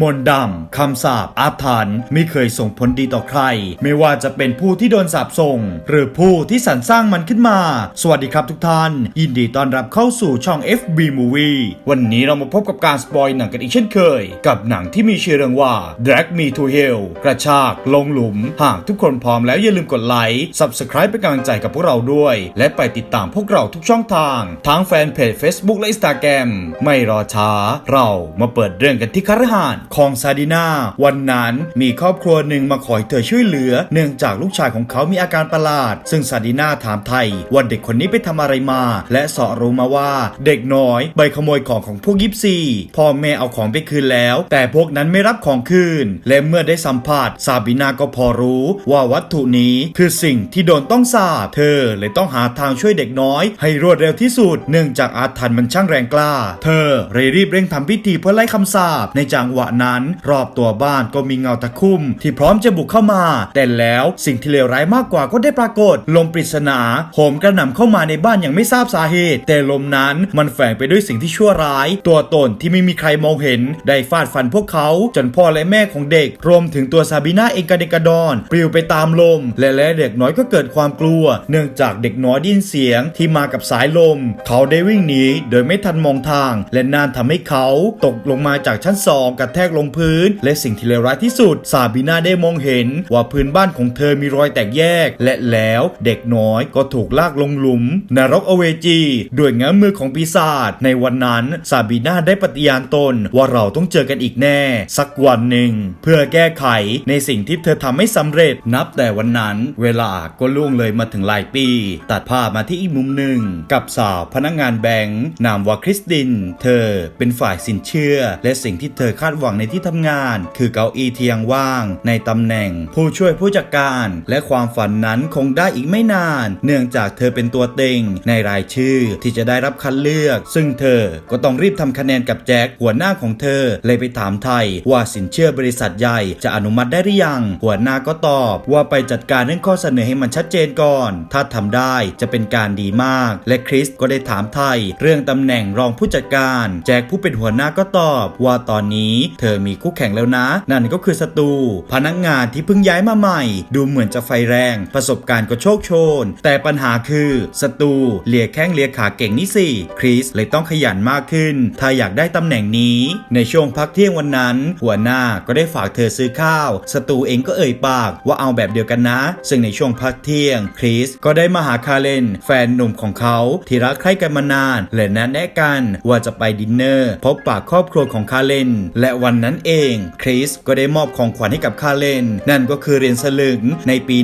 มนดำคำสาปอาถรรพ์ไม่เคยส่งผลดีต่อใคร ไม่ว่าจะเป็นผู้ที่โดนสาปส่ง หรือผู้ที่สรรสร้างมันขึ้นมา สวัสดีครับทุกท่าน ยินดีต้อนรับเข้าสู่ช่อง FB Movie วันนี้เรามาพบกับการสปอยหนังกันอีกเช่นเคย กับหนังที่มีชื่อเรื่องว่า Drag Me to Hell กระชาก ลงหลุม หากทุกคนพร้อมแล้วอย่าลืมกดไลค์ Subscribe เป็นกำลังใจกับพวกเราด้วย และไปติดตามพวกเราทุกช่องทางทั้งแฟนเพจ Facebook และ Instagram ไม่รอช้า เรามาเปิดเรื่องกันที่คฤหานของซาดินาวันนั้นมีครอบครัวหนึ่งมาขอให้เธอช่วยเหลือ เนื่องจากลูกชายของเขามีอาการประหลาด ซึ่งซาดินาถามไทยว่าเด็กคนนี้ไปทำอะไรมา และสาะรู้มาว่าเด็กน้อยไปขโมยของของพวกยิปซีพ่อแม่เอาของไปคืนแล้ว แต่พวกนั้นไม่รับของคืน และเมื่อได้สัมผัสซาบินาก็พอรู้ว่าวัตถุนี้คือสิ่งที่โดนต้องสาบเธอเลยต้องหาทางช่วยเด็กน้อย ให้รวดเร็วที่สุด เนื่องจากอาถรรพ์มันช่างแรงกล้า เธอเลยรีบเร่งทำพิธีเพื่อไล่คำสาปในจังหวะนั้น รอบตัวบ้านก็มีเงาตะคุ่มที่พร้อมจะบุกเข้ามา แต่แล้วสิ่งที่เลวร้ายมากกว่าก็ได้ปรากฏ ลมปริศนาโหมกระหน่ำเข้ามาในบ้านอย่างไม่ทราบสาเหตุ แต่ลมนั้นมันแฝงไปด้วยสิ่งที่ชั่วร้าย ตัวตนที่ไม่มีใครมองเห็น ได้ฟาดฟันพวกเขาจนพ่อและแม่ของเด็ก รวมถึงตัวซาบิน่าเองกระเดกกระดอนปลิวไปตามลม และและเด็กน้อยก็เกิดความกลัว เนื่องจากเด็กน้อยได้ยินเสียงที่มากับสายลม เขาได้วิ่งหนีโดยไม่ทันมองทาง และนานทำให้เขาตกลงมาจากชั้นสองกระทกลงพื้น และสิ่งที่เลวร้ายที่สุด ซาบิน่าได้มองเห็นว่าพื้นบ้านของเธอมีรอยแตกแยก และแล้วเด็กน้อยก็ถูกลากลงหลุม นรกอเวจีด้วยเงื้อมือของปีศาจในวันนั้น ซาบิน่าได้ปฏิญาณตนว่าเราต้องเจอกันอีกแน่ สักวันหนึ่ง เพื่อแก้ไขในสิ่งที่เธอทำไม่สำเร็จนับแต่วันนั้น เวลาก็ล่วงเลยมาถึงหลายปี ตัดภาพมาที่อีกมุมหนึ่ง กับสาวพนักงานแบงค์นามว่าคริสติน เธอเป็นฝ่ายสินเชื่อ และสิ่งที่เธอคาดหวังในที่ทำงาน คือเก้าอี้เทียงว่าง ในตำแหน่ง ผู้ช่วยผู้จัดการ และความฝันนั้นคงได้อีกไม่นาน เนื่องจากเธอเป็นตัวเต็ง ในรายชื่อที่จะได้รับคัดเลือก ซึ่งเธอก็ต้องรีบทำคะแนนกับแจ็คหัวหน้าของเธอ เลยไปถามไทย ว่าสินเชื่อบริษัทใหญ่จะอนุมัติได้หรือยัง หัวหน้าก็ตอบว่าไปจัดการเรื่องข้อเสนอให้มันชัดเจนก่อน ถ้าทำได้จะเป็นการดีมาก และคริสก็ได้ถามไทย เรื่องตำแหน่งรองผู้จัดการ แจ็คผู้เป็นหัวหน้าก็ตอบว่าตอนนี้เธอมีคู่แข่งแล้วนะ นั่นก็คือศัตรูพนักงานที่เพิ่งย้ายมาใหม่ ดูเหมือนจะไฟแรง ประสบการณ์ก็โชคโชน แต่ปัญหาคือศัตรูเลียแข้งเลียขาเก่งนี่สิคริสเลยต้องขยันมากขึ้น ถ้าอยากได้ตำแหน่งนี้ ในช่วงพักเที่ยงวันนั้น หัวหน้าก็ได้ฝากเธอซื้อข้าวศัตรูเองก็เอ่ยปากว่าเอาแบบเดียวกันนะ ซึ่งในช่วงพักเที่ยงคริสก็ได้มาหาคาเลน แฟนหนุ่มของเขาที่รักใคร่กันมานานและนัดแนะกันว่าจะไปดินเนอร์พบปากครอบครัวของคาเลน และวันนั้นเอง คริสก็ได้มอบของขวัญให้กับคาเลน นั่นก็คือเหรียญสลึงในปี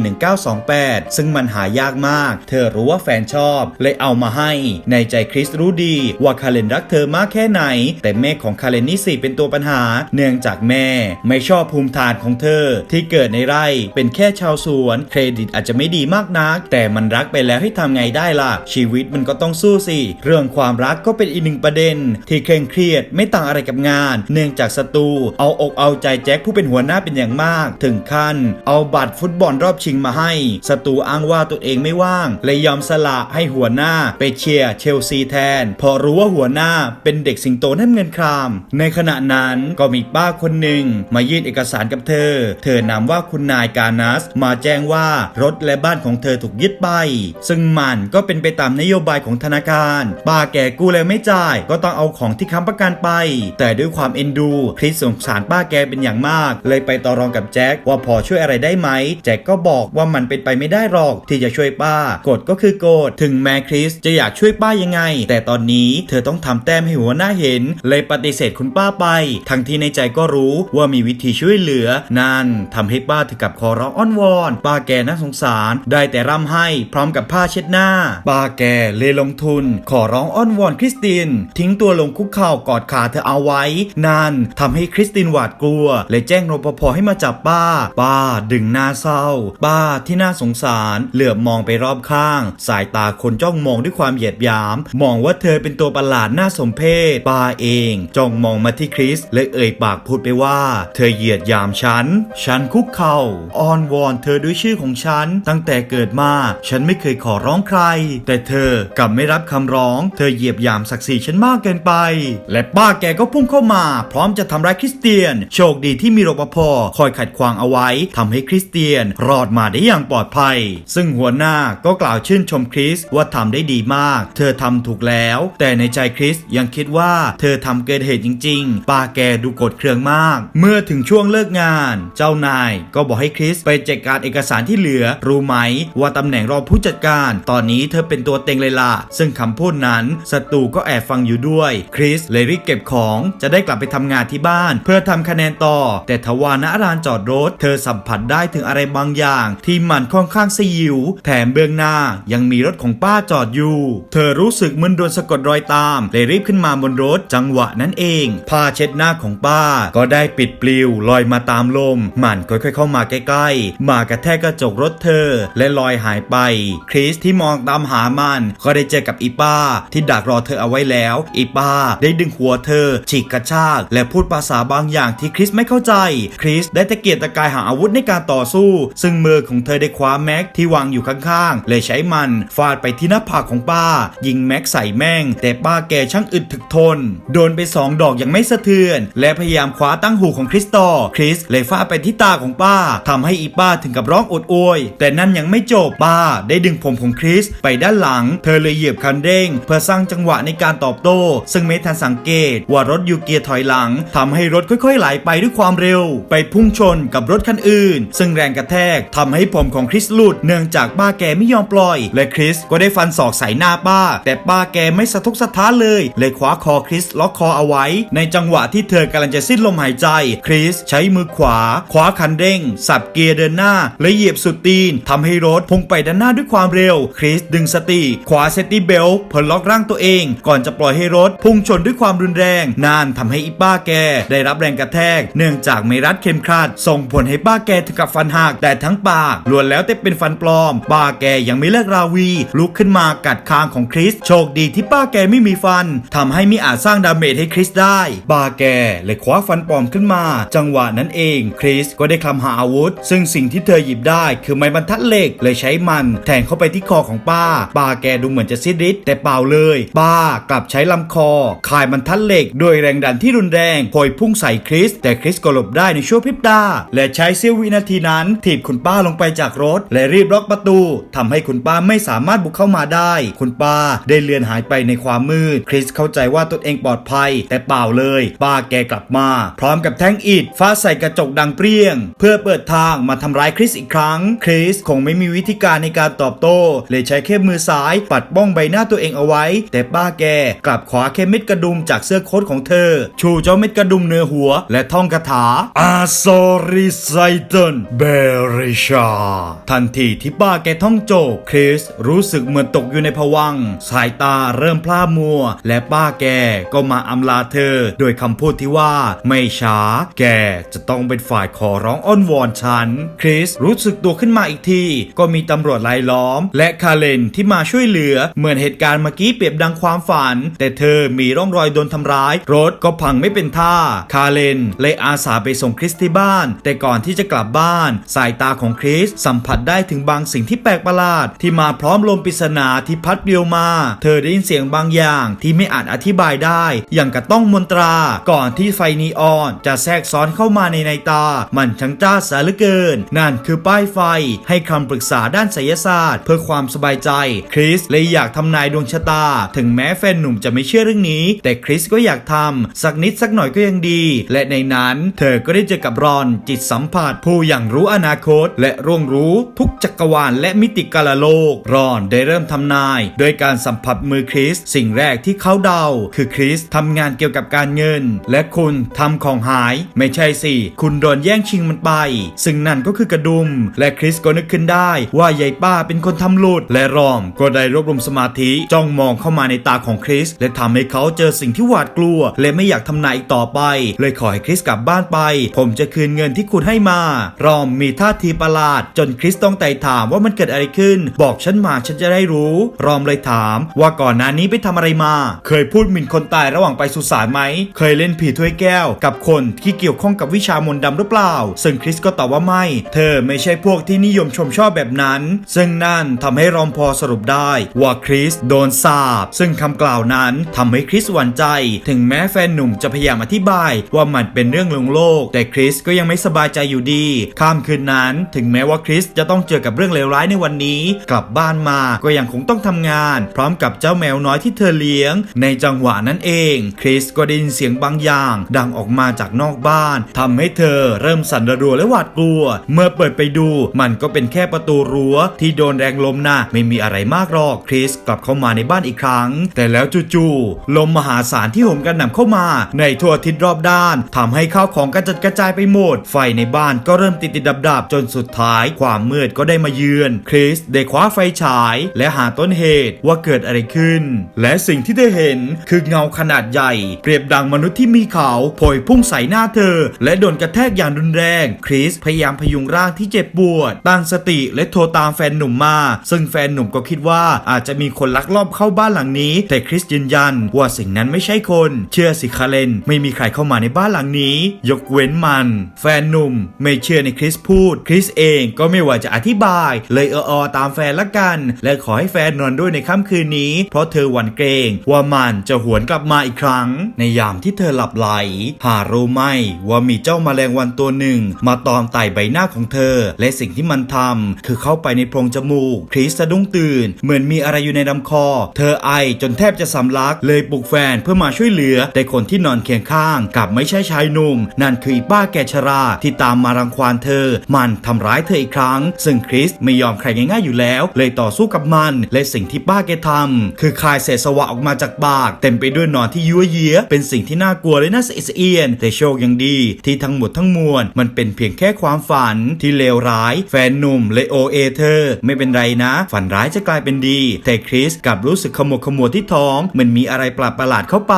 1928 ซึ่งมันหายากมาก เธอรู้ว่าแฟนชอบเลยเอามาให้ ในใจคริสรู้ดีว่าคาเลนรักเธอมากแค่ไหน แต่แม่ของคาเลนนี่สิเป็นตัวปัญหา เนื่องจากแม่ ไม่ชอบภูมิฐานของเธอ ที่เกิดในไร่เป็นแค่ชาวสวน เครดิตอาจจะไม่ดีมากนัก แต่มันรักไปแล้วให้ทำไงได้ล่ะ ชีวิตมันก็ต้องสู้สิ เรื่องความรักก็เป็นอีกหนึ่งประเด็น ที่เคร่งเครียดไม่ต่างอะไรกับงาน เนื่องจากศัตู เอาอกเอาใจแจ็คผู้เป็นหัวหน้าเป็นอย่างมาก ถึงขั้น เอาบัตรฟุตบอลรอบชิงมาให้ศัตรูอ้างว่าตัวเองไม่ว่างเลยยอมสละให้หัวหน้าไปเชียร์เชลซีแทน พอรู้ว่าหัวหน้าเป็นเด็กสิงโตนั่นเงินคราม ในขณะนั้นก็มีป้าคนหนึ่งมายื่นเอกสารกับเธอ เธอนำว่าคุณนายกานัส มาแจ้งว่ารถและบ้านของเธอถูกยึดไป ซึ่งมันก็เป็นไปตามนโยบายของธนาคารป้าแก่กู้แล้วไม่จ่าย ก็ต้องเอาของที่ค้ำประกันไป แต่ด้วยความเอ็นดูริสสงสารป้าแกเป็นอย่างมาก เลยไปต่อรองกับแจ็คว่าพอช่วยอะไรได้ไหม แจ็คก็บอกว่ามันเป็นไปไม่ได้หรอกที่จะช่วยป้ากฎก็คือโกฎถึงแม้คริสจะอยากช่วยป้ายังไง แต่ตอนนี้เธอต้องทำแต้มให้หัวหน้าเห็น เลยปฏิเสธคุณป้าไป ทั้งที่ในใจก็รู้ว่ามีวิธีช่วยเหลือ นั่นทำให้ป้าถึงกับขอร้องอ้อนวอน ป้าแกน่าสงสาร ได้แต่ร่ำให้พร้อมกับผ้าเช็ดหน้า ป้าแกเลยลงทุน ขอร้องอ้อนวอนคริสติน ทิ้งตัวลงคุกเข่ากอดขาเธอเอาไว้ นั่นทำให้คริสตินหวาดกลัวเลยแจ้งรปภให้มาจับป้า ป้าดึงหน้าเศร้า ป้าที่น่าสงสาร เหลือบมองไปรอบข้าง สายตาคนจ้องมองด้วยความเหยียดหยาม มองว่าเธอเป็นตัวประหลาดน่าสมเพชป้าเองจ้องมองมาที่คริสและเอ่ยปากพูดไปว่า เธอเหยียดหยามฉัน ฉันคุกเข่าอ้อนวอนเธอด้วยชื่อของฉัน ตั้งแต่เกิดมา ฉันไม่เคยขอร้องใคร แต่เธอกลับไม่รับคำร้อง เธอเหยียบหยามศักดิ์ศรีฉันมากเกินไป และป้าแกก็พุ่งเข้ามา พร้อมจะทำร้ายคริสเตียน โชคดีที่มีรปภคอยขัดขวางเอาไว้ทำให้คริสเตียนรอดมาได้อย่างปลอดภัย ซึ่งหัวหน้าก็กล่าวชื่นชมคริสว่าทำได้ดีมาก เธอทำถูกแล้ว แต่ในใจคริสยังคิดว่าเธอทำเกินเหตุจริง ๆ ป้าแกดูกดเครื่องมาก เมื่อถึงช่วงเลิกงาน เจ้านายก็บอกให้คริสไปจัดการเอกสารที่เหลือ รู้ไหมว่าตำแหน่งรองผู้จัดการ ตอนนี้เธอเป็นตัวเต็งเลยล่ะ ซึ่งคำพูดนั้นศัตรูก็แอบฟังอยู่ด้วย คริสเลยรีบเก็บของจะได้กลับไปทำงานที่บ้าน เพื่อทำคะแนนต่อ แต่ทว่าณลานจอดรถ เธอสัมผัสได้ถึงอะไรบางอย่าง ที่มันค่อนข้างสยิว แถมเบื้องหน้ายังมีรถของป้าจอดอยู่ เธอรู้สึกมึนโดนสะกดรอยตามเลยรีบขึ้นมาบนรถจังหวะนั้นเองผ้าเช็ดหน้าของป้า ก็ได้ปิดปลิวลอยมาตามลม มันค่อยๆเข้ามาใกล้ๆ มากระแทกกระจกรถเธอ และลอยหายไป คริสที่มองตามหามัน ก็ได้เจอกับอีป้า ที่ดักรอเธอเอาไว้แล้ว อีป้าได้ดึงหัวเธอฉีกกระชากและพูดภาษาบางอย่างที่คริสไม่เข้าใจ คริสได้ตะเกียกตะกายหาอาวุธในการต่อสู้ ซึ่งมือของเธอได้คว้าแม็กที่วางอยู่ข้างๆเลยใช้มันฟาดไปที่หน้าผากของป้า ยิงแม็กใส่แม่ง แต่ป้าแกช่างอึดถึกทน โดนไปสองดอกยังไม่สะเทือน และพยายามคว้าตั้งหูของคริสต่อคริสเลยฟาดไปที่ตาของป้าทำให้อีป้าถึงกับร้องโอดโอย แต่นั่นยังไม่จบป้าได้ดึงผมของคริสไปด้านหลัง เธอเลยเหยียบคันเร่ง เพื่อสร้างจังหวะในการตอบโต้ ซึ่งไม่ทันสังเกตว่ารถยูเกียถอยหลังททำให้รถค่อยๆไหลไปด้วยความเร็ว ไปพุ่งชนกับรถคันอื่น ซึ่งแรงกระแทกทำให้ผมของคริสหลุดเนื่องจากป้าแกไม่ยอมปล่อย และคริสก็ได้ฟันศอกใส่หน้าป้า แต่ป้าแกไม่สะทกสะท้านเลย เลยคว้าคอคริสล็อกคอเอาไว้ ในจังหวะที่เธอกำลังจะสิ้นลมหายใจ คริสใช้มือขวา คว้าคันเร่ง สับเกียร์เดินหน้า และเหยียบสุดตีนทำให้รถพุ่งไปด้านหน้าด้วยความเร็ว คริสดึงสติขวาเซตตี้เบล์เพื่อล็อกร่างตัวเอง ก่อนจะปล่อยให้รถพุ่งชนด้วยความรุนแรง นานทำให้อีป้าแกได้รับแรงกระแทก เนื่องจากไม่รัดเข็มขัด ส่งผลให้ป้าแกถึงกับฟันหัก แต่ทั้งปากล้วนแล้วแต่เป็นฟันปลอม ป้าแกยังไม่เลิกราวี ลุกขึ้นมากัดคางของคริส โชคดีที่ป้าแกไม่มีฟันทำให้ไม่อาจสร้างดาเมจให้คริสได้ ป้าแกเลยคว้าฟันปลอมขึ้นมา จังหวะนั้นเอง คริสก็ได้คลำหาอาวุธ ซึ่งสิ่งที่เธอหยิบได้ คือไม้บรรทัดเหล็กเลยใช้มันแทงเข้าไปที่คอของป้า ป้าแกดูเหมือนจะสิ้นฤทธิ์แต่เปล่าเลย ป้ากลับใช้ลำคอคายบรรทัดเหล็กด้วยแรงดันที่รุนแรงพอยพุ่งใส่คริส แต่คริสก็หลบได้ในช่วงพริบตา และใช้เสี้ยววินาทีนั้นถีบคุณป้าลงไปจากรถ และรีบล็อกประตูทำให้คุณป้าไม่สามารถบุกเข้ามาได้ คุณป้าได้เลือนหายไปในความมืด คริสเข้าใจว่าตนเองปลอดภัย แต่เปล่าเลย ป้าแกกลับมา พร้อมกับแท่งอิฐฟาดใส่กระจกดังเปรี้ยง เพื่อเปิดทางมาทำร้ายคริสอีกครั้ง คริสคงไม่มีวิธีการในการตอบโต้เลยใช้แค่มือซ้ายปัดป้องใบหน้าตัวเองเอาไว้ แต่ป้าแกกลับขวาแค่เม็ดกระดุมจากเสื้อโค้ทของเธอ ชูเจ้าเม็ดกระดุมเหนือหัว และท่องคาถาอาซอริไซตันเบริชา ทันทีที่ป้าแกท่องโจบคริสรู้สึกเหมือนตกอยู่ในภวังค์สายตาเริ่มพร่ามัว และป้าแกก็มาอำลาเธอ โดยคำพูดที่ว่าไม่ช้า แกจะต้องเป็นฝ่ายขอร้องอ้อนวอนฉัน คริสรู้สึกตัวขึ้นมาอีกที ก็มีตำรวจไล่ล้อม และคาเลนที่มาช่วยเหลือ เหมือนเหตุการณ์เมื่อกี้เปรียบดังความฝัน แต่เธอมีร่องรอยโดนทำร้าย รถก็พังไม่เป็นท่าคาเลนเลยอาสาไปส่งคริสที่บ้าน แต่ก่อนที่จะกลับบ้าน สายตาของคริสสัมผัสได้ถึงบางสิ่งที่แปลกประหลาด ที่มาพร้อมลมปริศนาที่พัดเปลียวมา เธอได้ยินเสียงบางอย่างที่ไม่อาจอธิบายได้ อย่างกระต้องมนตรา ก่อนที่ไฟนีออนจะแทรกซ้อนเข้ามาในในตา มันช่างจ้าสาเหลือเกิน นั่นคือป้ายไฟ ให้คำปรึกษาด้านไสยศาสตร์ เพื่อความสบายใจ คริสเลยอยากทำนายดวงชะตา ถึงแม้แฟนหนุ่มจะไม่เชื่อเรื่องนี้ แต่คริสก็อยากทำสักนิดสักหน่อยก็ยังดี และในนั้น เธอก็ได้เจอกับรอนจิตสัมผัสผู้อย่างรู้อนาคต และร่วงรู้ทุกจักรวาลและมิติกาลโลก รอนได้เริ่มทำนาย โดยการสัมผัสมือคริส สิ่งแรกที่เขาเดา คือคริสทำงานเกี่ยวกับการเงิน และคุณทำของหาย ไม่ใช่สิ คุณโดนแย่งชิงมันไป ซึ่งนั่นก็คือกระดุม และคริสก็นึกขึ้นได้ว่ายายป้าเป็นคนทำหลุด และรอมก็ได้รวบรวมสมาธิจ้องมองเข้ามาในตาของคริสและทำให้เขาเจอสิ่งที่หวาดกลัว และไม่อยากทำนายอีกต่อไปเลยขอให้คริสกลับบ้านไป ผมจะคืนเงินที่คุณให้มา รอมมีท่าทีประหลาด จนคริสต้องไต่ถามว่ามันเกิดอะไรขึ้น บอกฉันมาฉันจะได้รู้ รอมเลยถาม ว่าก่อนหน้านี้ไปทำอะไรมา เคยพูดหมิ่นคนตายระหว่างไปสุสานไหม เคยเล่นผีถ้วยแก้ว กับคนที่เกี่ยวข้องกับวิชามนต์ดำหรือเปล่า ซึ่งคริสก็ตอบว่าไม่ เธอไม่ใช่พวกที่นิยมชมชอบแบบนั้น ซึ่งนั่นทำให้รอมพอสรุปได้ว่าคริสโดนสาบซึ่งคำกล่าวนั้นทำให้คริสหวั่นใจ ถึงแม้แฟนหนุ่มจะพยายามอธิบายว่ามันเป็นเรื่องลวงโลก แต่คริสก็ยังไม่สบายใจอยู่ดี ข้ามคืนนั้น ถึงแม้ว่าคริสจะต้องเจอกับเรื่องเลวร้ายในวันนี้ กลับบ้านมาก็ยังคงต้องทำงาน พร้อมกับเจ้าแมวน้อยที่เธอเลี้ยง ในจังหวะนั้นเอง คริสก็ได้ยินเสียงบางอย่าง ดังออกมาจากนอกบ้านทำให้เธอเริ่มสั่นระรัวและหวาดกลัว เมื่อเปิดไปดู มันก็เป็นแค่ประตูรั้วที่โดนแรงลมนะไม่มีอะไรมากหรอกคริสกลับเข้ามาในบ้านอีกครั้ง แต่แล้วจู่ๆลมมหาศาลที่โหมกระหน่ำเข้ามา ในทั่วทิศรอบด้านทำให้ข้าวของกระจัดกระจายไปหมด ไฟในบ้านก็เริ่มติดติดดับดับจนสุดท้ายความมืดก็ได้มาเยือน คริสได้คว้าไฟฉาย และหาต้นเหตุว่าเกิดอะไรขึ้น และสิ่งที่ได้เห็นคือเงาขนาดใหญ่ เปรียบดังมนุษย์ที่มีเขาโผยพุ่งใส่หน้าเธอ และโดนกระแทกอย่างรุนแรง คริสพยายามพยุงร่างที่เจ็บปวดตั้งสติและโทรตามแฟนหนุ่มมา ซึ่งแฟนหนุ่มก็คิดว่าอาจจะมีคนลักลอบเข้าบ้านหลังนี้ แต่คริสยืนยันว่าสิ่งนั้นไม่ใช่คน เชื่อสิคาเลนไม่มีใครเข้ามาในบ้านหลังนี้ ยกเว้นมัน แฟนหนุ่ม ไม่เชื่อในคริสพูด คริสเองก็ไม่ว่าจะอธิบาย เลยเอออตามแฟนละกัน และขอให้แฟนนอนด้วยในค่ำคืนนี้ เพราะเธอหวั่นเกรงว่ามันจะหวนกลับมาอีกครั้ง ในยามที่เธอหลับไหล หารู้ไหมว่ามีเจ้าแมลงวันตัวหนึ่ง มาตอมไต่ใบหน้าของเธอ และสิ่งที่มันทำคือเข้าไปในโพรงจมูก คริสสะดุ้งตื่น เหมือนมีอะไรอยู่ในลำคอ เธอไอจนแทบจะสำลักเลยปลุกแฟนเพื่อมาช่วยเหลือแต่คนที่นอนเคียงข้างกลับไม่ใช่ชายหนุ่ม นั่นคือป้าแกชราที่ตามมารังควานเธอ มันทำร้ายเธออีกครั้ง ซึ่งคริสไม่ยอมใครง่ายๆอยู่แล้ว เลยต่อสู้กับมัน และสิ่งที่ป้าแกทำคือคายเศษสวะออกมาจากปาก เต็มไปด้วยหนอนที่ยั่วเยี้ยเป็นสิ่งที่น่ากลัวและน่าสะอิดสะเอียน แต่โชคยังดี ที่ทั้งหมดทั้งมวลมันเป็นเพียงแค่ความฝันที่เลวร้าย แฟนหนุ่มเลโอเอเธอไม่เป็นไรนะ ฝันร้ายจะกลายเป็นดี แต่คริสกลับรู้สึกขมวดขมวดที่ท้องเหมือนมีอะไรประหลาดเข้าไป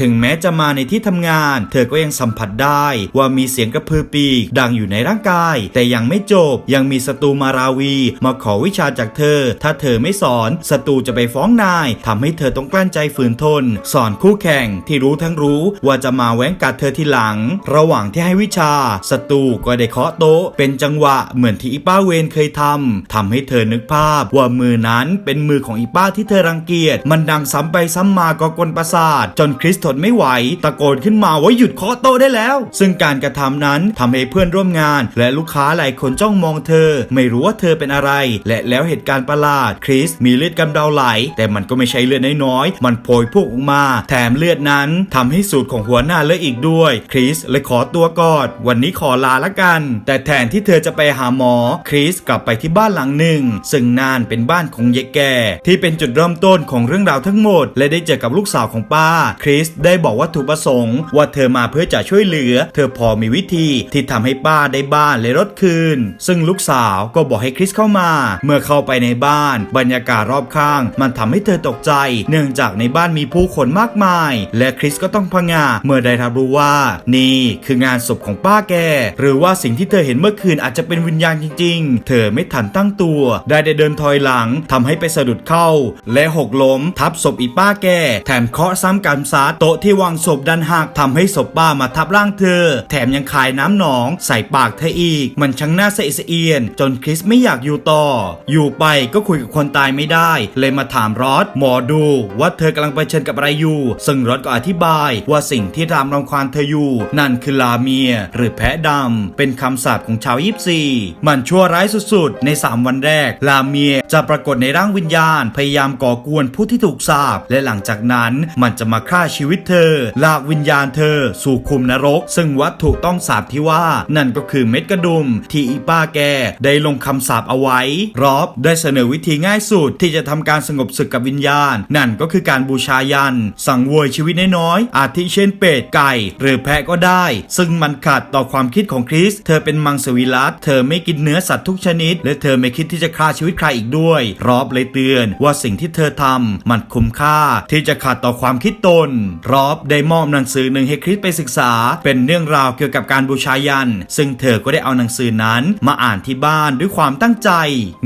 ถึงแม้จะมาในที่ทำงานเธอก็ยังสัมผัสได้ว่ามีเสียงกระพือปีกดังอยู่ในร่างกาย แต่ยังไม่จบยังมีศัตรูมาราวี มาขอวิชาจากเธอ ถ้าเธอไม่สอนศัตรูจะไปฟ้องนายทำให้เธอต้องกลั้นใจฝืนทน สอนคู่แข่งที่รู้ทั้งรู้ว่าจะมาแว้งกัดเธอทีหลัง ระหว่างที่ให้วิชาศัตรูก็ได้เคาะโต๊ะ เป็นจังหวะเหมือนที่อีป้าเวนเคยทำทำให้เธอนึกภาพ ว่ามือนั้นเป็นมือของอีป้าที่เธอรังเกียจมันดังซ้ำไปซ้ำมาก็กลประสาท จนคริสทนไม่ไหว ตะโกนขึ้นมาว่าหยุดเคาะโต๊ะได้แล้ว ซึ่งการกระทำนั้นทำให้เพื่อนร่วมงาน และลูกค้าหลายคนจ้องมองเธอ ไม่รู้ว่าเธอเป็นอะไร และแล้วเหตุการณ์ประหลาด คริสมีเลือดกำเดาไหล แต่มันก็ไม่ใช่เลือดน้อยๆมันโผยพุ่งออกมา แถมเลือดนั้นทำให้สูตรของหัวหน้าเลอะอีกด้วย คริสเลยขอตัวก่อนวันนี้ขอลาละกัน แต่แทนที่เธอจะไปหาหมอ คริสกลับไปที่บ้านหลังหนึ่ง ซึ่งนานเป็นบ้านของยายแก่ ที่เป็นจุดเริ่มต้นของเรื่องราวทั้งหมด และได้เจอกับลูกสาวของป้า คริสได้บอกวัตถุประสงค์ว่าเธอมาเพื่อจะช่วยเหลือ เธอพอมีวิธีที่ทำให้ป้าได้บ้านและรถคืน ซึ่งลูกสาวก็บอกให้คริสเข้ามา เมื่อเข้าไปในบ้าน บรรยากาศรอบข้าง มันทำให้เธอตกใจ เนื่องจากในบ้านมีผู้คนมากมาย และคริสก็ต้องพงาเมื่อได้รับรู้ว่า นี่คืองานศพของป้าแก หรือว่าสิ่งที่เธอเห็นเมื่อคืนอาจจะเป็นวิญญาณจริง ๆ เธอไม่ทันตั้งตัว ได้ได้เดินถอยหลังทำให้ไปสะดุดเข้า และหกล้ม ทับศพอีป้าแก แถมเคาะซ้ำกันซาโต๊ะที่วางศพดันหักททำให้ศพป้ามาทับร่างเธอ แถมยังคายน้ำหนองใส่ปากเธออีก มันช่างน่าเสะอิดสะเอียน จนคริสไม่อยากอยู่ต่อ อยู่ไปก็คุยกับคนตายไม่ได้ เลยมาถามรอดหมอดูว่าเธอกำลังเผชิญกับอะไรอยู่ ซึ่งรอดก็อธิบายว่าสิ่งที่รามรำควานเธออยู่ นั่นคือลาเมีย หรือแพะดำเป็นคำสาปของชาวยิปซีมันชั่วร้ายสุดๆ ใน 3 วันแรก ลาเมียจะปรากฏในร่างวิญญาณ พยายามก่อกวนผู้ที่ถูกสาปและหลังจากนั้นมันจะมาฆ่าชีวิตเธอ ลากวิญญาณเธอ สู่คุมนรก ซึ่งวัตถุต้องสาปที่ว่า นั่นก็คือเม็ดกระดุม ที่อีป้าแกได้ลงคำสาปเอาไว้ รอบได้เสนอวิธีง่ายสุดที่จะทำการสงบศึกกับวิญญาณ นั่นก็คือการบูชายัน สั่งเวยชีวิตน้อยๆอาทิเช่นเป็ดไก่ หรือแพะก็ได้ ซึ่งมันขัดต่อความคิดของคริส เธอเป็นมังสวิรัตเธอไม่กินเนื้อสัตว์ทุกชนิด และเธอไม่คิดที่จะฆ่าชีวิตใครอีกด้วย รอบเลยเตือนว่าสิ่งที่เธอทำมันคุ้มค่าที่จะขัดต่อความคิดตน รอบได้มอบหนังสือหนึ่งให้คริสไปศึกษา เป็นเรื่องราวเกี่ยวกับการบูชายัน ซึ่งเธอก็ได้เอาหนังสือนั้นมาอ่านที่บ้านด้วยความตั้งใจ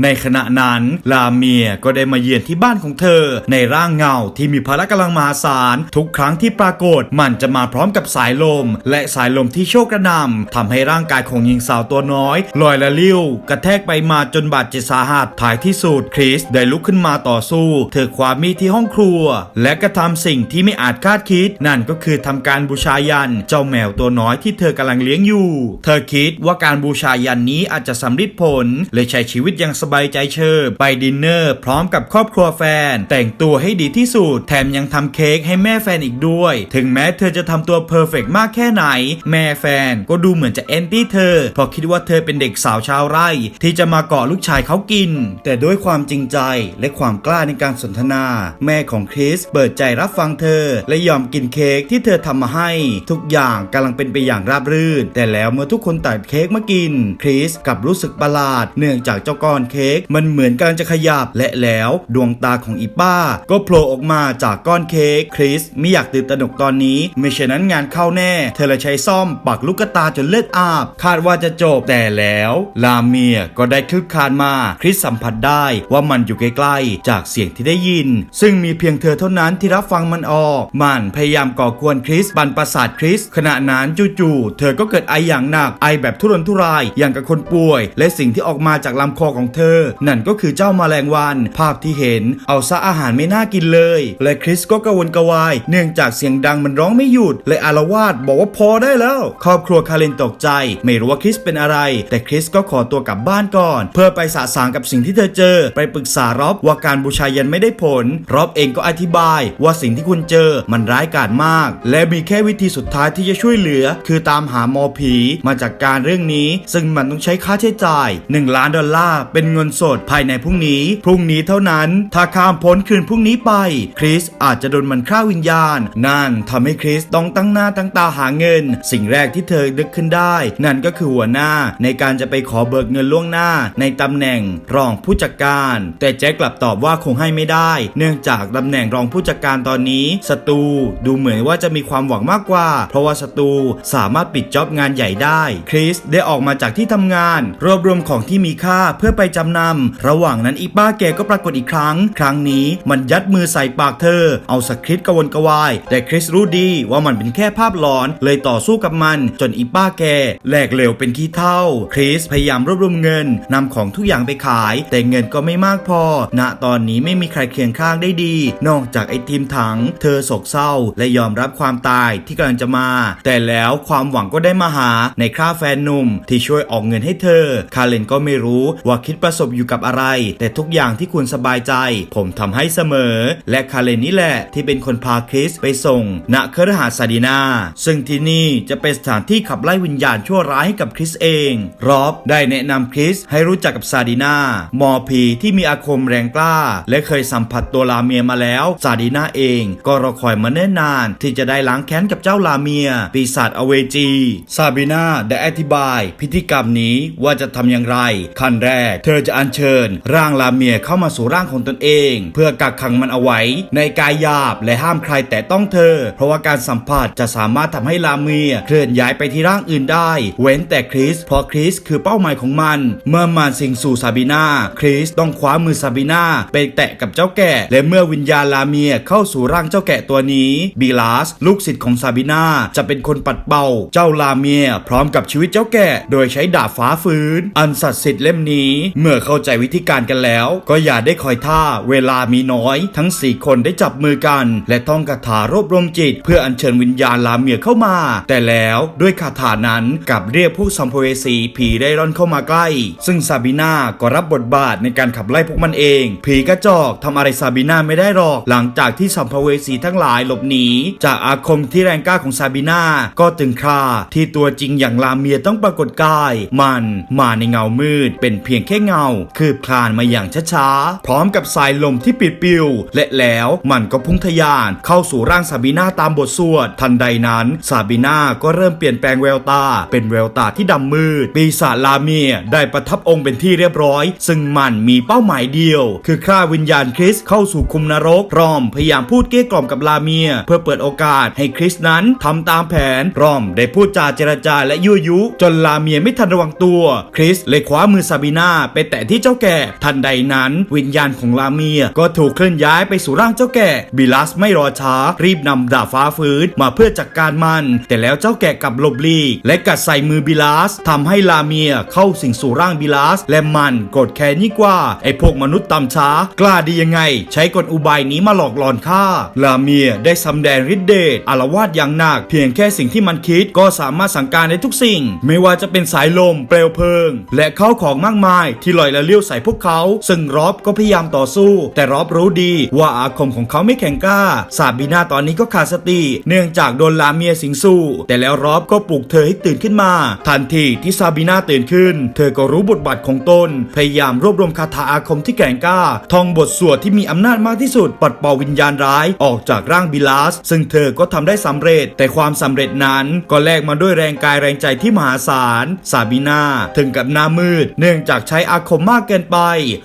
ในขณะนั้นลาเมียก็ได้มาเยือนที่บ้านของเธอ ในร่างเงาที่มีพละกำลังมหาศาลทุกครั้งที่ปรากฏมันจะมาพร้อมกับสายลม และสายลมที่โชกกระหนำทำให้ร่างกายของหญิงสาวตัวน้อยลอยละลิ้วกระแทกไปมาจนบาดเจ็บสาหัสท้ายที่สุดคริสได้ลุกขึ้นมาต่อสู้ เธอคว้ามีดที่ห้องครัว และกระทำสิ่งที่ไม่อาจคาดคิด นั่นก็คือทำการการบูชายันเจ้าแมวตัวน้อยที่เธอกำลังเลี้ยงอยู่ เธอคิดว่าการบูชายันนี้อาจจะสำลิดผล เลยใช้ชีวิตอย่างสบายใจเชิบไปดินเนอร์ พร้อมกับครอบครัวแฟน แต่งตัวให้ดีที่สุด แถมยังทำเค้กให้แม่แฟนอีกด้วย ถึงแม้เธอจะทำตัวเพอร์เฟกมากแค่ไหน แม่แฟนก็ดูเหมือนจะแอนตี้เธอเพราะคิดว่าเธอเป็นเด็กสาวชาวไร่ ที่จะมาเกาะลูกชายเขากิน แต่ด้วยความจริงใจและความกล้าในการสนทนา แม่ของคริสเปิดใจรับฟังเธอ และยอมกินเค้กที่เธอทำมาให้ ทุกอย่างกำลังเป็นไปอย่างราบรื่น แต่แล้วเมื่อทุกคนตัดเค้กมากิน คริสกับรู้สึกประหลาด เนื่องจากเจ้าก้อนเค้กมันเหมือนกำลังจะขยับ และแล้วดวงตาของอีป้า ก็โผล่ออกมาจากก้อนเค้กคริสไม่อยากตื่นตระหนกตอนนี้ไม่เช่นนั้นงานเข้าแน่ เธอเลยใช้ซ่อมปักลูกตาจนเลือดอาบ คาดว่าจะจบแต่แล้วลาเมียก็ได้คลึกคานมาคริสสัมผัสได้ว่ามันอยู่ใกล้ๆ จากเสียงที่ได้ยิน ซึ่งมีเพียงเธอเท่านั้นที่รับฟังมันออก มันพยายามก่อกวนคริสบันประสาทคริส ขณะนั้นจู่ๆเธอก็เกิดไออย่างหนักไอแบบทุรนทุรายอย่างกับคนป่วย และสิ่งที่ออกมาจากลำคอของเธอ นั่นก็คือเจ้าแมลงวัน ภาพที่เห็นเอาซะอาหารไม่น่ากินเลย และคริสก็กระวนกระวาย เนื่องจากเสียงดังมันร้องไม่หยุดและอารวาสบอกว่าพอได้แล้ว ครอบครัวคาเรนตกใจ ไม่รู้ว่าคริสเป็นอะไร แต่คริสก็ขอตัวกลับบ้านก่อน เพื่อไปสะสางกับสิ่งที่เธอเจอ ไปปรึกษารอบว่าการบูชายันไม่ได้ผลรอบเองก็อธิบาย ว่าสิ่งที่คุณเจอมันร้ายกาจมาก และมีแค่วิธีสุดท้ายที่จะช่วยเหลือ คือตามหาหมอผีมาจากการเรื่องนี้ ซึ่งมันต้องใช้ค่าใช้จ่าย 1 ล้านดอลลาร์เป็นเงินสดภายในพรุ่งนี้ พรุ่งนี้เท่านั้น ถ้าข้ามพ้นคืนพรุ่งนี้ไป คริสอาจจะโดนมันฆ่าวิญญาณ นั่นทำให้คริสต้องตั้งหน้าตั้งตาหาเงิน สิ่งแรกที่เธอนึกขึ้นได้ นั่นก็คือหัวหน้าในการจะไปขอเบิกเงินล่วงหน้า ในตำแหน่งรองผู้จัดการ แต่แจ็คกลับตอบว่าคงให้ไม่ได้ เนื่องจากตำแหน่งรองผู้จัดการตอนนี้ศัตรูดูเหมือนว่าจะมีความหวังมากกว่า เพราะว่าศัตรูสามารถปิดจ็อบงานใหญ่ได้ คริสได้ออกมาจากที่ทำงาน รวบรวมของที่มีค่าเพื่อไปจำนำ ระหว่างนั้นอีป้าแกก็ปรากฏอีกครั้ง ครั้งนี้มันยัดมือใส่ปากเธอ เอาสคริปต์กวนกวาย แต่คริสรู้ดีว่ามันเป็นแค่ภาพหลอนเลยต่อสู้กับมัน จนอีป้าแกแหลกเหลวเป็นขี้เท่า คริสพยายามรวบรวมเงินนำของทุกอย่างไปขาย แต่เงินก็ไม่มากพอ ณตอนนี้ไม่มีใครเคียงข้างได้ดี นอกจากไอ้ทีมถัง เธอโศกเศร้าและยอมรับความตายที่กำลังจะมา แต่แล้วความหวังก็ได้มาหาในค่าแฟนหนุ่ม ที่ช่วยออกเงินให้เธอ คาเลนก็ไม่รู้ว่าคิดประสบอยู่กับอะไร แต่ทุกอย่างที่คุณสบายใจ ผมทำให้เสมอ และคาเลนนี่แหละที่เป็นคนพาคริสไปส่งณเครือหาสน์ซาดีนา ซึ่งที่นี่จะเป็นสถานที่ขับไล่วิญญาณชั่วร้ายให้กับคริสเอง รอบได้แนะนำคริสให้รู้จักกับซาดีนาหมอผีที่มีอาคมแรงกล้า และเคยสัมผัสตัวลาเมียมาแล้วซาดีนาเอง ก็รอคอยมาเนิ่นนานที่จะได้ล้างแค้นกับเจ้าลาเมีย ปีศาจอเวจีซาบีนาได้อธิบาย พิธีกรรมนี้ว่าจะทำอย่างไร ขั้นแรก เธอจะอัญเชิญ ร่างลาเมียเข้ามาสู่ร่างของตนเอง เพื่อกักขังมันเอาไว้ ในกายหยาบและห้ามใครแต่ต้องเธอ เพราะว่าการสัมผัสจะสามารถทำให้ลาเมีย เคลื่อนย้ายไปที่ร่างอื่นได้ เว้นแต่คริสเพราะคริสคือเป้าหมายของมัน เมื่อมันสิงสู่ซาบีนาคริสต้องคว้ามือซาบีนาไปแตะกับเจ้าแกะและเมื่อวิญญาณลาเมียเข้าสู่ร่างเจ้าแกะตัวนี้บิลาสลูกศิษย์ของซาบีนาจะเป็นคนปัดเป่าเจ้าลาเมีย พร้อมกับชีวิตเจ้าแกะ โดยใช้ดาบฟ้าฟื้น อันศักดิ์สิทธิ์เล่มนี้ เมื่อเข้าใจวิธีการกันแล้ว ก็อย่าได้คอยท่าเวลามีน้อย ทั้ง 4 คนได้จับมือกัน และท่องคาถารวบรวมจิต เพื่ออัญเชิญวิญญาณลาเมียเข้ามา แต่แล้วด้วยคาถานั้นกับเรียกพวกสัมภเวสีผีได้ร่อนเข้ามาใกล้ ซึ่งซาบีนาก็รับบทบาทในการขับไล่พวกมันเอง ผีกระจอกทำอะไรซาบีนาไม่ได้หรอก หลังจากที่สัมภเวสีทั้งหลายหลบหนีจากอาคมที่แรงกล้าของซาบีนาก็ถึงคราที่ตัวจริงอย่างลาเมียต้องปรากฏกาย มันมาในเงามืด เป็นเพียงแค่เงา คืบคลานมาอย่างช้าๆ พร้อมกับสายลมที่ปิดปิว และแล้วมันก็พุ่งทะยานเข้าสู่ร่างซาบีนาตามบทสวด ทันใดนั้นซาบีนาก็เริ่มเปลี่ยนแปลงแววตา เป็นแววตาที่ดำมืด ปีศาจลาเมียได้ประทับองค์เป็นที่เรียบร้อย ซึ่งมันมีเป้าหมายเดียว คือฆ่าวิญญาณคริสเข้าสู่คุมนรกรอมพยายามพูดเกลี้ยกล่อมกับลาเมีย เพื่อเปิดโอกาสให้คริสนั้นทำตามแผนรอมได้พูดจาเจรจาและยั่วยุ จนลาเมียไม่ทันระวังตัว คริสเลยคว้ามือซาบีนาไปแตะที่เจ้าแก่ ทันใดนั้น วิญญาณของลาเมียก็ถูกเคลื่อนย้ายไปสู่ร่างเจ้าแก่บิลัสไม่รอช้า รีบนำดาบฟ้าฟื้นมาเพื่อจัดกการมัน แต่แล้วเจ้าแก่กับหลบลีกและกัดใส่มือบิลัสทำให้ลาเมียเข้าสิงสู่ร่างบิลัสและมันโกรธแค้นยิ่งกว่าไอ้พวกมนุษย์ต่ำช้า กล้าดียังไง ใช้กลอุบายนี้มาหลอกหลอนข้าลาเมียได้สำแดงฤทธิ์เดชอารวาดอย่างหนัก เพียงแค่สิ่งที่มันคิดก็สามารถสั่งการได้ทุกสิ่ง ไม่ว่าจะเป็นสายลม เปลวเพลิง และเข้าของมากมาย ที่ลอยละเลี้ยวใส่พวกเขา ซึ่งรอบก็พยายามต่อสู้ แต่รอบรู้ดีว่าอาคมของเขาไม่แข็งกล้าซาบีนาตอนนี้ก็ขาดสติ เนื่องจากโดนลาเมียสิงสู้แต่แล้วรอบก็ปลุกเธอให้ตื่นขึ้นมา ทันทีที่ซาบีนาตื่นขึ้น เธอก็รู้บทบาทของตน พยายามรวบรวมคาถาอาคมที่แข็งกล้าท่องบทสวดที่มีอำนาจมากที่สุดปัดเป่าวิญญาณร้ายออกจากร่างบิลาส ซึ่งเธอก็ทำได้สำเร็จ แต่ความสำเร็จนั้นก็แลกมาด้วยแรงกายแรงใจที่มหาศาล ซาบีนาถึงกับหน้ามืด เนื่องจากใช้อาคมมากเกินไป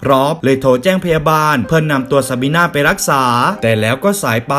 รอบเลยโทรแจ้งพยาบาล เพื่อนนำตัวซาบีนาไปรักษา แต่แล้วก็สายไป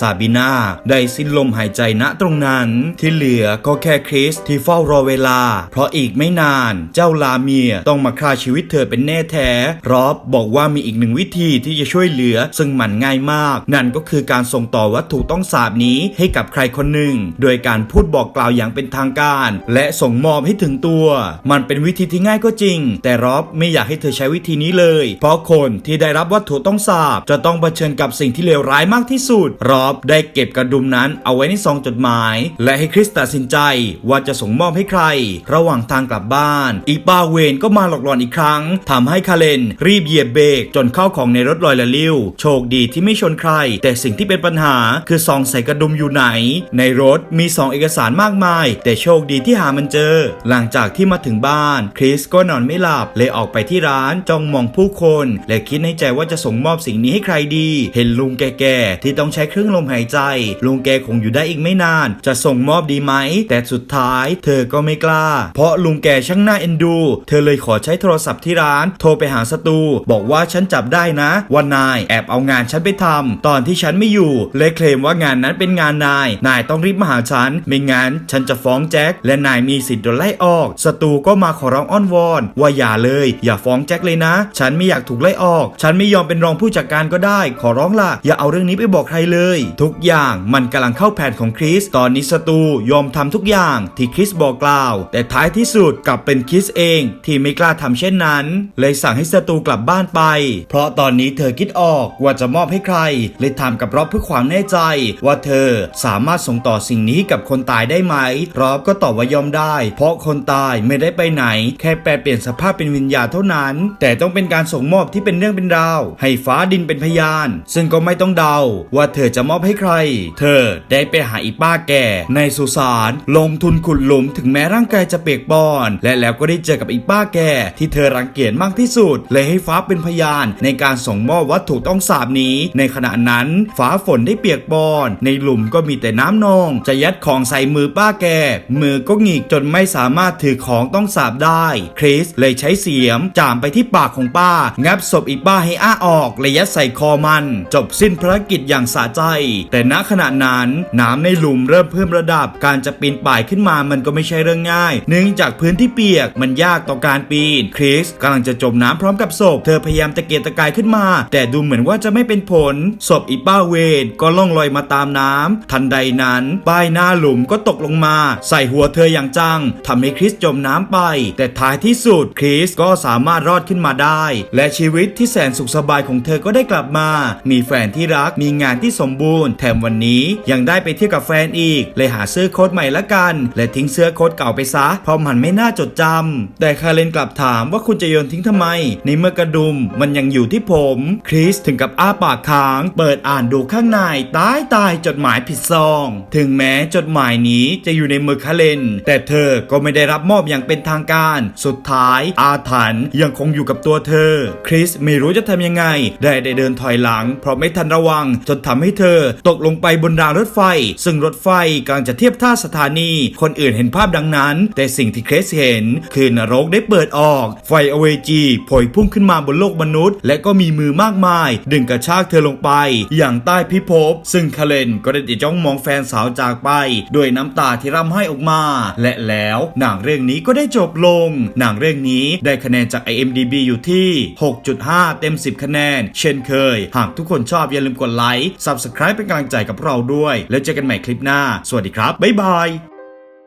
ซาบีนาได้สิ้นลมหายใจณตรงนั้น ที่เหลือก็แค่คริสที่เฝ้ารอเวลา เพราะอีกไม่นาน เจ้าลาเมียต้องมาฆ่าชีวิตเธอเป็นแน่แท้ รอบบอกว่ามีอีกหนึ่งวิธีที่จะช่วยเหลือ ซึ่งมันง่ายมาก นั่นก็คือการส่งต่อวัตถุต้องสาบนี้ให้กับใครคนหนึ่ง โดยการพูดบอกกล่าวอย่างเป็นทางการ และส่งมอบให้ถึงตัว มันเป็นวิธีที่ง่ายก็จริง แต่รอบไม่อยากให้เธอใช้วิธีนี้เลย เพราะคนที่ได้รับวัตถุต้องสาบ จะต้องเผชิญกับสิ่งที่เลวร้ายมากที่สุด รอบได้เก็บกระดุมนั้นเอาไว้ในซองจดหมาย และให้คริสตัดสินใจว่าจะส่งมอบให้ใคร ระหว่างทางกลับบ้าน อีปาเวนก็มาหลอกหลอนอีกครั้งทำให้คาเลน รีบเหยียบเบรกจนเข้าของในรถลอยละลิ้ว โชคดีที่ไม่ชนใคร แต่สิ่งที่เป็นปัญหาคือซองใส่กระดุมอยู่ไหนในรถมีซองเอกสารมากมาย แต่โชคดีที่หามันเจอ หลังจากที่มาถึงบ้าน คริสก็นอนไม่หลับเลยออกไปที่ร้านจ้องมองผู้คน และคิดในใจว่าจะส่งมอบสิ่งนี้ให้ใครดี เห็นลุงแก่ๆที่ต้องใช้เครื่องลมหายใจ ลุงแกคงอยู่ได้อีกไม่นาน จะส่งมอบดีไหม แต่สุดท้ายเธอก็ไม่กล้า เพราะลุงแกช่างน่าเอ็นดู เธอเลยขอใช้โทรศัพท์ที่ร้าน โทรไปหาสตูบอกว่าฉันจับได้นะ ว่านายแอบเอางานฉันไปทำตอนที่ฉันไม่อยู่เลยเคลมว่างานนั้นเป็นงานนายนายต้องรีบมาหาฉัน ไม่งั้นฉันจะฟ้องแจ็ค และนายมีสิทธิ์โดนไล่ออกสตูก็มาขอร้องอ้อนวอน ว่าอย่าเลย อย่าฟ้องแจ็คเลยนะ ฉันไม่อยากถูกไล่ออก ฉันไม่ยอมเป็นรองผู้จัดการก็ได้ ขอร้องล่ะอย่าเอาเรื่องนี้ไปบอกใครเลย ทุกอย่างมันกำลังเข้าแผนของคริส ตอนนี้สตูยอมทำทุกอย่างที่คริสบอกกล่าว แต่ท้ายที่สุดกลับเป็นคริสเอง ที่ไม่กล้าทำเช่นนั้น เลยสั่งให้สตูกลับบ้านไป เพราะตอนนี้เธอคิดออกว่าจะมอบให้ใคร เลยถามกับรอบเพื่อความแน่ใจ ว่าเธอสามารถส่งต่อสิ่งนี้กับคนตายได้ไหมรอบก็ตอบว่ายอมได้ เพราะคนตายไม่ได้ไปไหน แค่แปลเปลี่ยนสภาพเป็นวิญญาณเท่านั้น แต่ต้องเป็นการส่งมอบที่เป็นเรื่องเป็นราว ให้ฟ้าดินเป็นพยาน ซึ่งก็ไม่ต้องเดา ว่าเธอจะมอบให้ใคร เธอได้ไปหาอีป้าแก่ ในสุสานลงทุนขุดหลุมถึงแม้ร่างกายจะเปียกปอน และแล้วก็ได้เจอกับอีป้าแก่ที่เธอรังเกียจมากที่สุด เลยให้ฟ้าเป็นพยาน ในการส่งมอบวัตถุต้องสาบนี้ ในขณะนั้นฟ้าฝนได้เปียกปอน ในหลุมก็มีแต่น้ำนอง จะยัดของใส่มือป้าแก่มือก็หงิกจนไม่สามารถถือของต้องสาบได้ คริสเลยใช้เสียมจามไปที่ปากของป้า งับศพอีป้าให้อ้าออกและยัดใส่คอมัน จบสิ้นภารกิจอย่างสะใจ แต่ณขณะนั้นน้ำในหลุมเริ่มเพิ่มระดับ การจะปีนป่ายขึ้นมามันก็ไม่ใช่เรื่องง่าย เนื่องจากพื้นที่เปียกมันยากต่อการปีน คริสกำลังจะจมน้ำพร้อมกับศพ เธอพยายามตะเกียกตะกายขึ้นมา แต่ดูเหมือนว่าจะไม่เป็นผล ศพอีป้าเวนก็ล่องลอยมาตามน้ำทัันใดนั้นป้ายหน้าหลุมก็ตกลงมา ใส่หัวเธออย่างจังทำให้คริสจมน้ำไป แต่ท้ายที่สุดคริสก็สามารถรอดขึ้นมาได้ และชีวิตที่แสนสุขสบายของเธอก็ได้กลับมา มีแฟนที่รักมีงานที่สมบูรณ์ แถมวันนี้ยังได้ไปเที่ยวกับแฟนอีก เลยหาเสื้อโค้ทใหม่ละกัน และทิ้งเสื้อโค้ทเก่าไปซะ เพราะมันไม่น่าจดจำแต่คาเลนกลับถามว่าคุณจะโยนทิ้งทำไม ในเมื่อกระดุมมันยังอยู่ที่ผม คริสถึงกับอ้าปากค้าง เปิดอ่านดูข้างในตายตายจดหมายผิดซอง ถึงแม้จดหมายนี้จะอยู่ในมือคาเลน แต่เธอก็ไม่ได้รับมอบอย่างเป็นทางการ สุดท้ายอาถรรพ์ยังคงอยู่กับตัวเธอ คริสไม่รู้จะทำยังไง ได้ได้เดินถอยหลัง เพราะไม่ทันระวังจนทำให้เธอตกลงไปบนรางรถไฟ ซึ่งรถไฟกำลังจะเทียบท่าสถานี คนอื่นเห็นภาพดังนั้น แต่สิ่งที่คริสเห็น คือนรกได้เปิดออก ไฟอเวจีโผยพุ่งขึ้นมาบนโลกมนุษย์ และก็มีมือมากมาย ดึงกระชากเธอลงไป อย่างใต้พิภพซึ่งคาเลนก็ได้จ้องมองแฟนสาวจากไป ด้วยน้ำตาที่ร่ำไห้ออกมา และแล้วหนังเรื่องนี้ก็ได้จบลง หนังเรื่องนี้ได้คะแนนจาก IMDB อยู่ที่ 6.5 เต็ม 10 คะแนน เช่นเคย หากทุกคนชอบอย่าลืมกดไลค์ Subscribe เป็นกำลังใจกับเราด้วย แล้วเจอกันใหม่คลิปหน้า สวัสดีครับ บ๊ายบาย